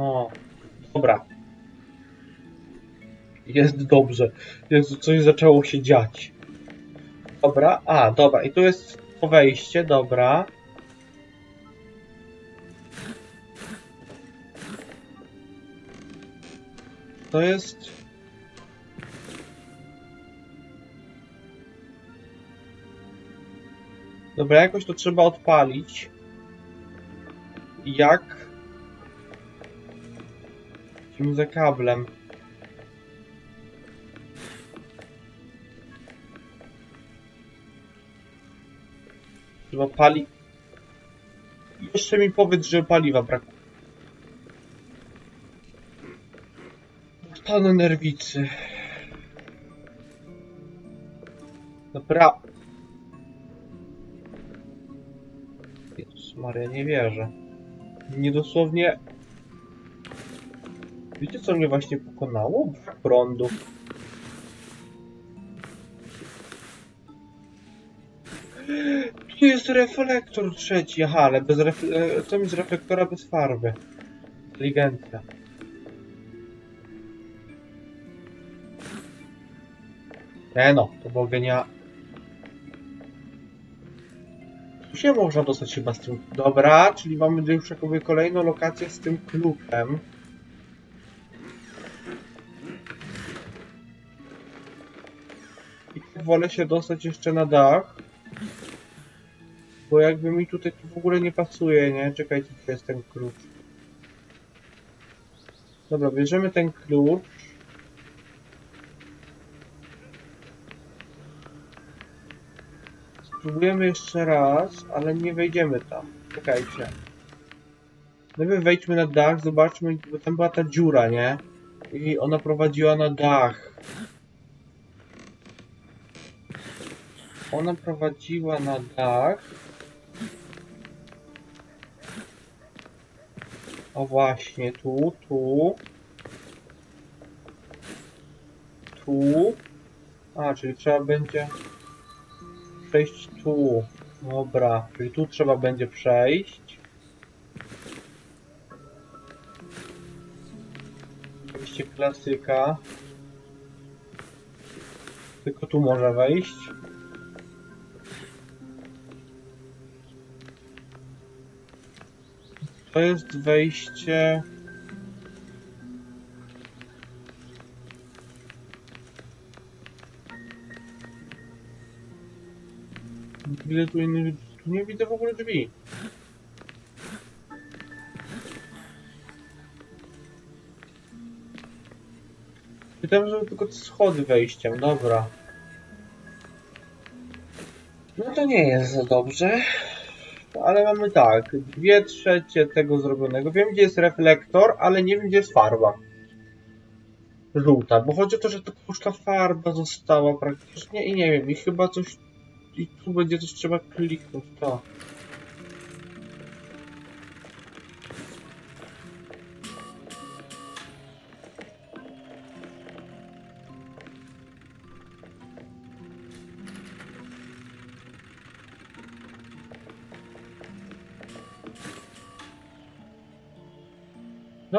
O, dobra. Jest dobrze. Jezu, coś zaczęło się dziać. Dobra, a, dobra. I tu jest to wejście, dobra. To jest... Dobra, jakoś to trzeba odpalić. Jak? Tym za kablem. Trzeba pali... Jeszcze mi powiedz, że paliwa brakuje. Dostanę nerwicy. Dobra. Jezus Maria, nie wierzę. Nie dosłownie... Wiecie co mnie właśnie pokonało? Brak prądu. Tu jest reflektor trzeci, aha, ale bez refle... e, co mi z reflektora bez farby? Inteligencja. E no, to było genia... Tu się można dostać chyba z tym... Dobra, czyli mamy już jakby kolejną lokację z tym kluczem. Wolę się dostać jeszcze na dach. Bo jakby mi tutaj w ogóle nie pasuje, nie? Czekajcie, gdzie jest ten klucz. Dobra, bierzemy ten klucz. Spróbujemy jeszcze raz, ale nie wejdziemy tam. Czekajcie. Najpierw wejdźmy na dach, zobaczmy, bo tam była ta dziura, nie? I ona prowadziła na dach. Ona prowadziła na dach. O właśnie, tu, tu. Tu. A, czyli trzeba będzie przejść tu. Dobra, czyli tu trzeba będzie przejść. Oczywiście klasyka. Tylko tu może wejść. To jest wejście. Ile tu innych... Nie widzę w ogóle drzwi. Pytałem, że tylko schody wejściem, dobra. No to nie jest za dobrze. Ale mamy tak, dwie trzecie tego zrobionego. Wiem, gdzie jest reflektor, ale nie wiem, gdzie jest farba. Żółta, bo chodzi o to, że ta farba została praktycznie i nie wiem, i chyba coś... I tu będzie coś trzeba kliknąć, to.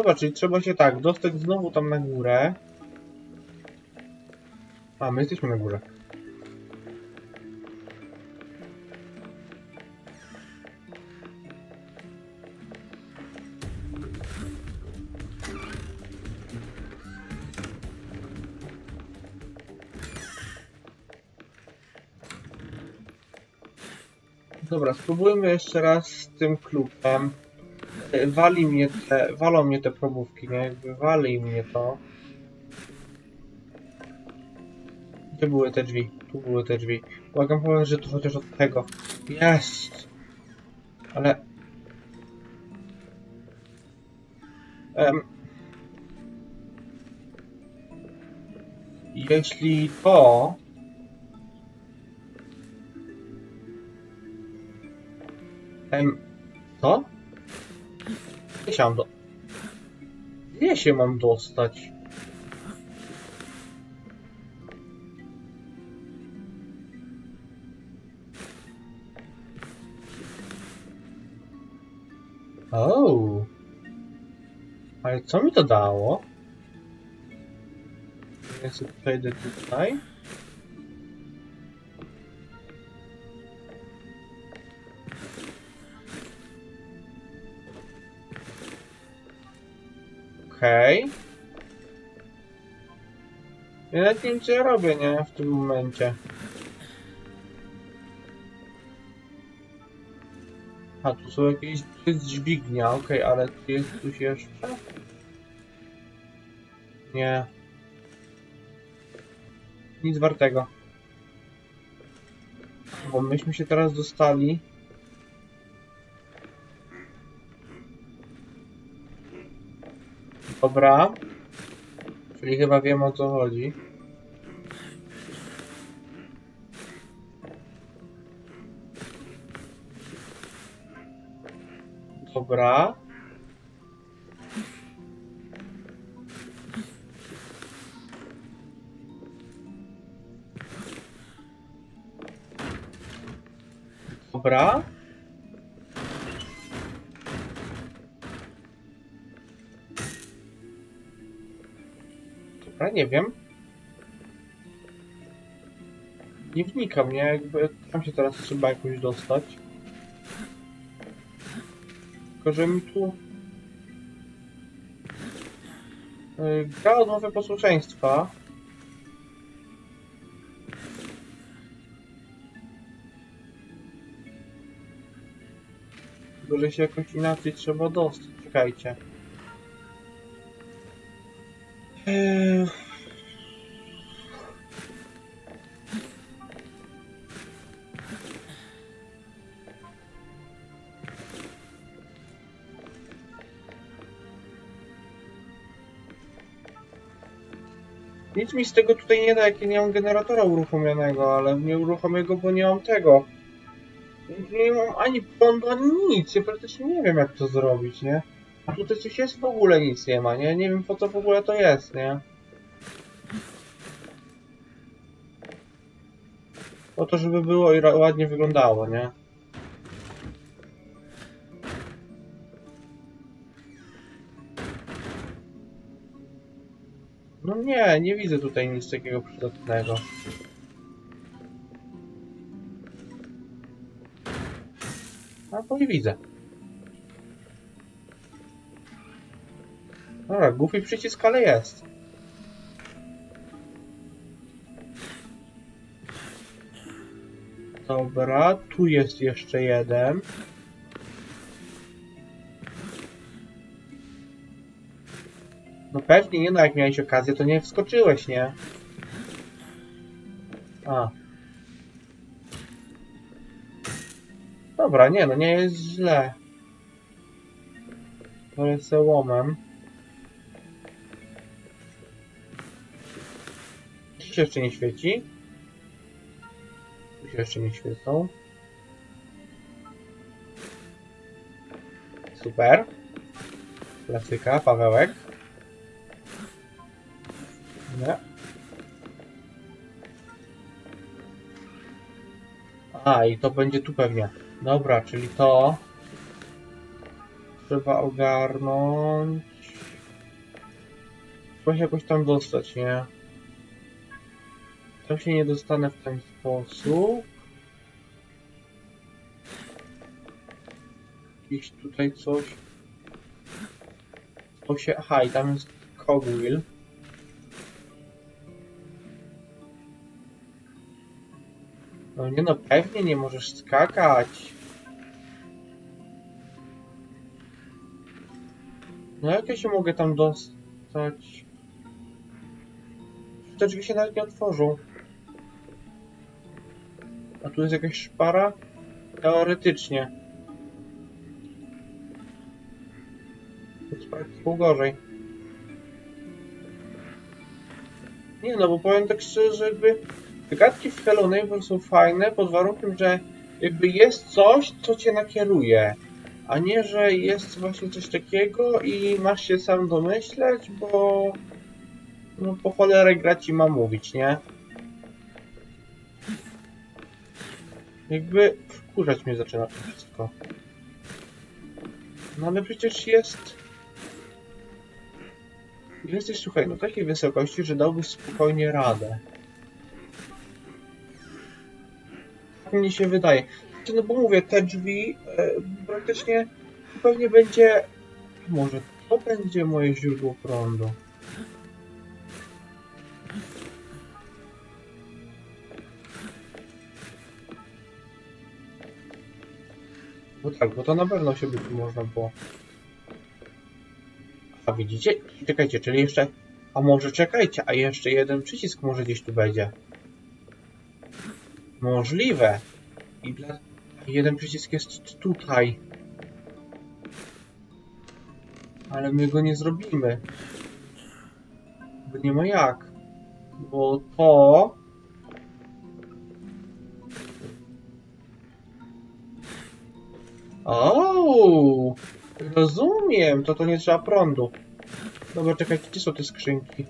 Dobra, czyli trzeba się tak, dostać znowu tam na górę. A, my jesteśmy na górze. Dobra, spróbujmy jeszcze raz z tym kluczem. Wali mnie te, walą mnie te probówki, nie? Jakby wali mnie to. Gdzie były te drzwi? Tu były te drzwi. Błagam powiem, że to chociaż od tego. Jest! Ale... Em... Jeśli to... Em... Co? Do... Gdzie się mam dostać? Oh. Ale co mi to dało? Ja sobie przejdę tutaj. Okej. Ja nawet nie wiem co ja robię, nie? W tym momencie. A, tu są jakieś... Dźwignia, okej, ale tu jest coś jeszcze? Nie. Nic wartego. Bo myśmy się teraz dostali... Dobra. Czyli chyba wiem o co chodzi. Dobra. Dobra. Nie wiem. Nie wnikam, nie? Jakby tam się teraz trzeba jakoś dostać. Tylko, że mi tu... Yy, Gra odmowę posłuszeństwa. Tylko, że się jakoś inaczej trzeba dostać. Czekajcie. Eee... Nic mi z tego tutaj nie da, jak ja nie mam generatora uruchomionego, ale nie uruchomię go, bo nie mam tego. Nie mam ani ani nic. Ja praktycznie nie wiem, jak to zrobić, nie? Tutaj coś jest, w ogóle nic nie ma, nie? Nie wiem, po co w ogóle to jest, nie? Po to, żeby było i ładnie wyglądało, nie? No nie, nie widzę tutaj nic takiego przydatnego. A bo nie widzę. Dobra, głupi przycisk, ale jest. Dobra, tu jest jeszcze jeden. No pewnie nie, no jak miałeś okazję, to nie wskoczyłeś, nie? A. Dobra, nie no, nie jest źle. To jest łomem. Tu się jeszcze nie świeci. Tu się jeszcze nie świecą. Super. Klasyka, Pawełek. Nie. A, i to będzie tu pewnie. Dobra, czyli to trzeba ogarnąć. Trzeba się jakoś tam dostać, nie? Tam się nie dostanę w ten sposób. Gdzieś tutaj coś. To się. Aha, i tam jest cogwheel. No nie no, pewnie nie możesz skakać. No jak ja się mogę tam dostać? Te drzwi się nawet nie otworzą. A tu jest jakaś szpara? Teoretycznie. Jest praktycznie gorzej. Nie no, bo powiem tak szczerze, jakby Zagadki w Hello Neighbor są fajne pod warunkiem, że jakby jest coś, co cię nakieruje, a nie, że jest właśnie coś takiego i masz się sam domyśleć, bo no po cholerę gra ci ma mówić, nie? Jakby wkurzać mnie zaczyna to wszystko. No ale przecież jest... Jesteś, słuchaj, na takiej wysokości, że dałbyś spokojnie radę. Tak mnie się wydaje. Znaczy, No bo mówię, te drzwi e, praktycznie pewnie będzie... Może to będzie moje źródło prądu. Bo tak, bo to na pewno się by tu można było. A widzicie? Czekajcie, czyli jeszcze... A może czekajcie, a jeszcze jeden przycisk może gdzieś tu będzie. Możliwe. I dla... Jeden przycisk jest tutaj. Ale my go nie zrobimy. Bo nie ma jak. Bo to... O, rozumiem, to to nie trzeba prądu. Dobra, czekajcie, gdzie są te skrzynki?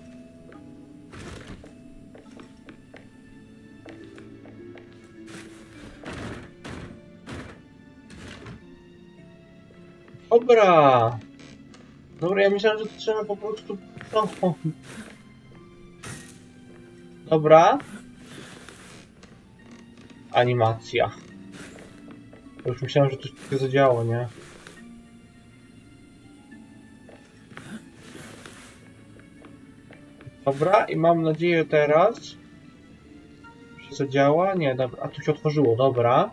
Dobra. Dobra, ja myślałem, że to trzeba po prostu... Dobra. Animacja. Już myślałem, że to się zadziało, nie? Dobra, i mam nadzieję teraz, że zadziała. Nie, dobra, a tu się otworzyło, dobra.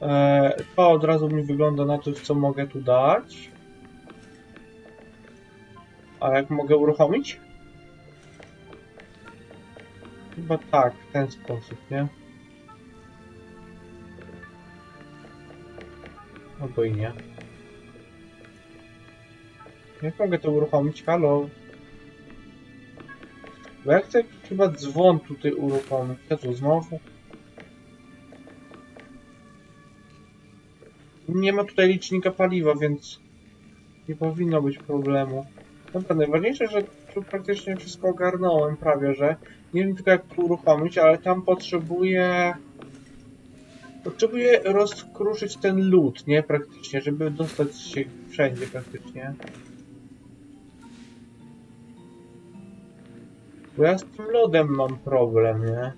Eee, to od razu mi wygląda na to, co mogę tu dać. A jak mogę uruchomić? Chyba tak, w ten sposób, nie? Albo i nie. Jak mogę to uruchomić? Halo? Bo ja chcę chyba dzwon tutaj uruchomić. Ja tu znowu. Nie ma tutaj licznika paliwa, więc nie powinno być problemu. Dobra, najważniejsze, że tu praktycznie wszystko ogarnąłem prawie, że nie wiem tylko jak tu uruchomić, ale tam potrzebuję Potrzebuję rozkruszyć ten lód, nie? Praktycznie, żeby dostać się wszędzie praktycznie. Bo ja z tym lodem mam problem, nie?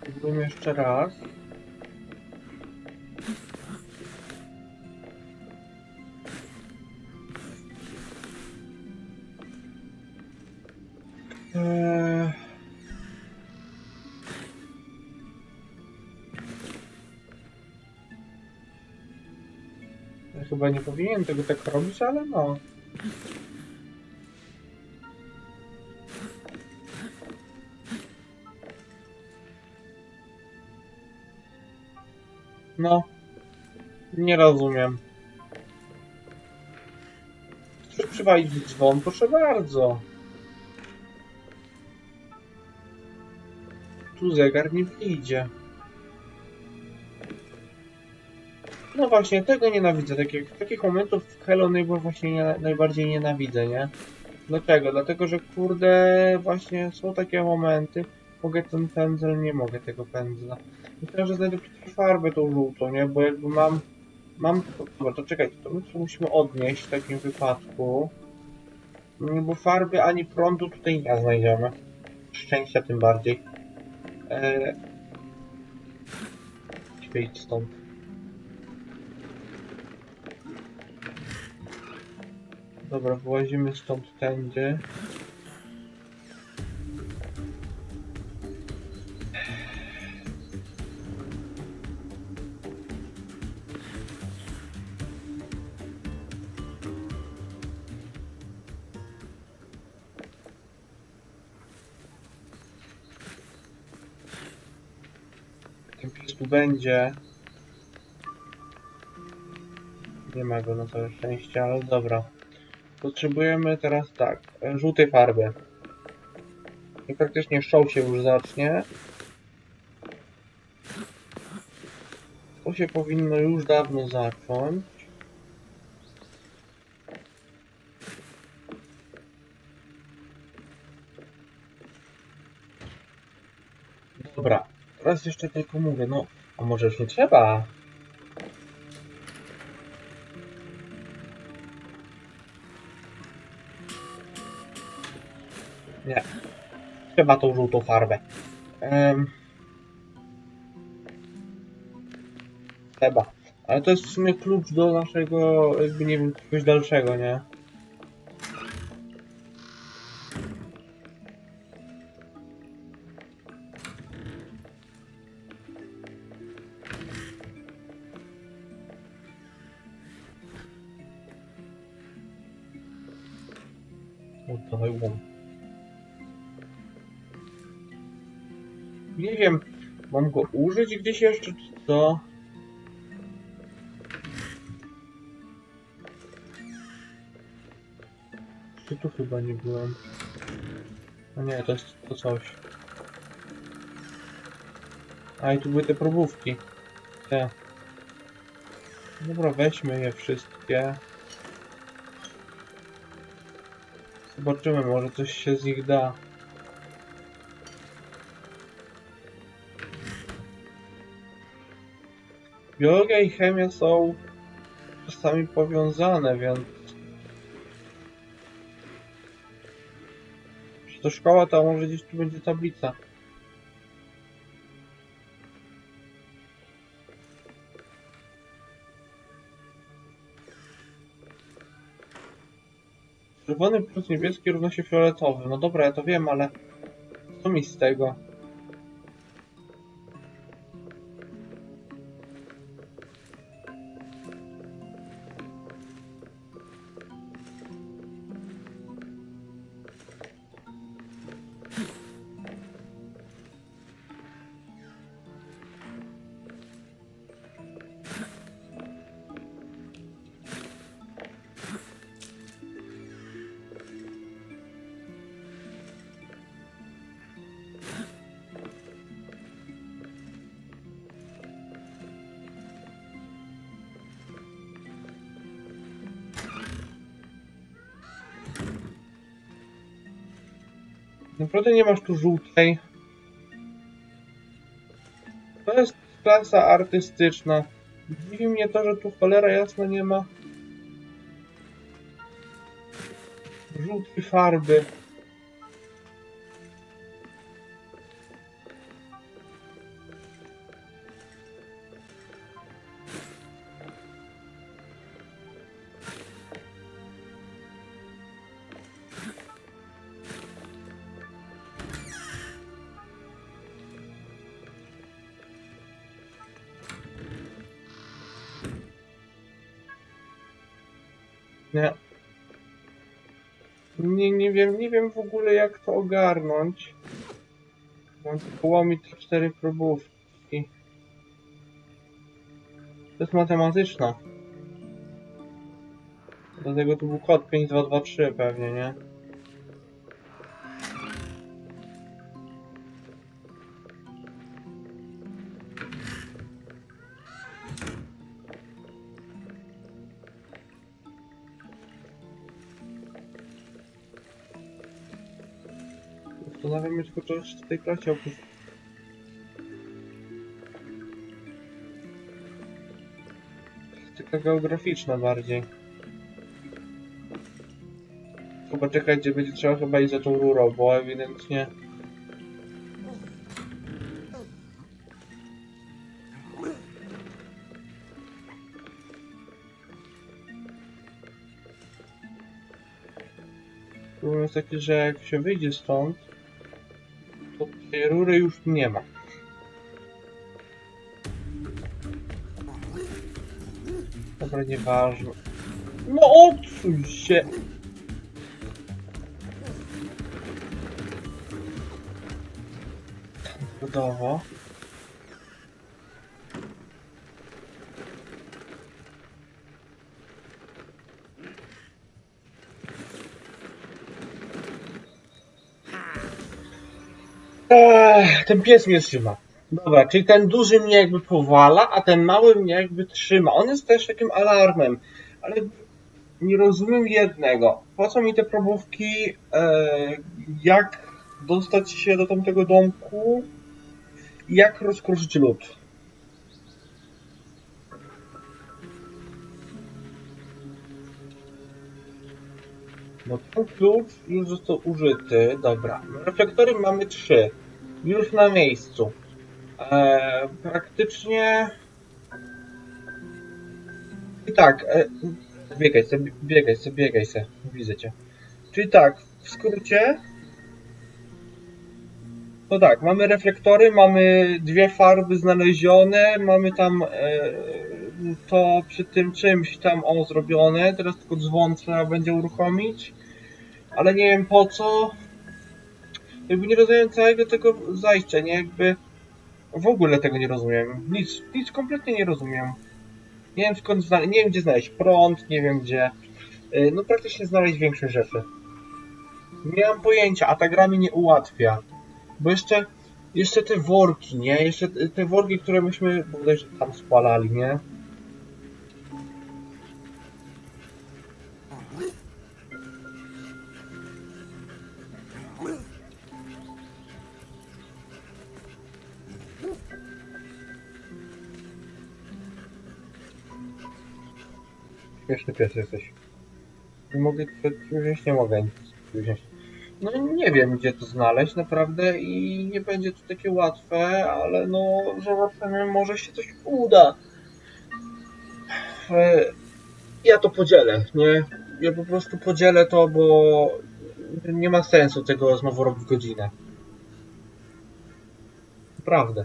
Spróbujmy jeszcze raz. Eee... Ja chyba nie powinien tego tak robić, ale no. No. Nie rozumiem. Chcesz przywalić dzwon? Proszę bardzo. Tu zegar nie wyjdzie. No właśnie, tego nienawidzę. Takich, takich momentów w Hello Neighbor właśnie nie, najbardziej nienawidzę, nie? Dlaczego? Dlatego, że kurde, właśnie są takie momenty. Mogę ten pędzel, nie mogę tego pędzla. Myślę, że znajdę tutaj farbę tą żółtą, nie? Bo jakby mam... Mam... Dobra, to czekajcie, to my to musimy odnieść w takim wypadku. Bo farby ani prądu tutaj nie znajdziemy. Szczęścia tym bardziej. Eee... Wyjdź stąd. Dobra, wyłazimy stąd tędy. Tu będzie. Nie ma go na całe szczęście, ale dobra. Potrzebujemy teraz tak, żółtej farby. I praktycznie show się już zacznie. To się powinno już dawno zacząć. Teraz jeszcze tylko mówię, no, a może już nie trzeba? Nie. Trzeba tą żółtą farbę. Em. Trzeba. Ale to jest w sumie klucz do naszego, jakby nie wiem, czegoś dalszego, nie? Nie wiem, mam go użyć gdzieś jeszcze, czy co? Czy tu chyba nie byłem? No nie, to jest to coś. A i tu były te probówki. Te. Dobra, weźmy je wszystkie. Zobaczymy, może coś się z nich da. Biologia i chemia są czasami powiązane, więc... Czy to szkoła, to może gdzieś tu będzie tablica. Czerwony plus niebieski równa się fioletowy. No dobra, ja to wiem, ale co mi z tego? Naprawdę nie masz tu żółtej. To jest klasa artystyczna. Dziwi mnie to, że tu cholera jasna nie ma żółtej farby. Nie, nie wiem, nie wiem w ogóle jak to ogarnąć. Mam tylko łomić te cztery probówki. To jest matematyczna. Dlatego tu był kod 5223 pewnie, nie? Zastanawiam się tylko, czy w tej klasie oprócz... Taka geograficzna bardziej. Chyba czekać, gdzie będzie trzeba chyba iść za tą rurą, bo ewidentnie... Problem jest taki, że jak się wyjdzie stąd, tej rury już nie ma. Dobra, nieważne. No odsuń się! Budowo. Ten pies mnie trzyma. Dobra, czyli ten duży mnie jakby powala, a ten mały mnie jakby trzyma. On jest też takim alarmem, ale nie rozumiem jednego. Po co mi te probówki, jak dostać się do tamtego domku jak rozkruszyć lód. No ten klucz już został użyty, dobra. Reflektory mamy trzy. Już na miejscu. Eee, praktycznie... I tak, e, biegaj se, biegaj se, biegaj se, widzę cię. Czyli tak, w skrócie... To tak, mamy reflektory, mamy dwie farby znalezione, mamy tam e, to przy tym czymś tam o zrobione, teraz tylko dzwon trzeba będzie uruchomić, ale nie wiem po co. Jakby nie rozumiem całego tego zajścia, nie jakby w ogóle tego nie rozumiem. Nic, nic kompletnie nie rozumiem. Nie wiem skąd znaleźć, nie wiem gdzie znaleźć prąd, nie wiem gdzie. e, No praktycznie znaleźć większość rzeczy. Nie mam pojęcia, a ta gra mi nie ułatwia. Bo jeszcze, jeszcze te worki, nie? Jeszcze te worki, które myśmy bodajże tam spalali, nie? Śmieszny pies jesteś. Nie mogę wziąć, nie mogę nic wziąć. No nie wiem gdzie to znaleźć naprawdę i nie będzie to takie łatwe, ale no zobaczymy, może się coś uda. E, Ja to podzielę, nie? Ja po prostu podzielę to, bo nie ma sensu tego znowu robić godzinę. Naprawdę.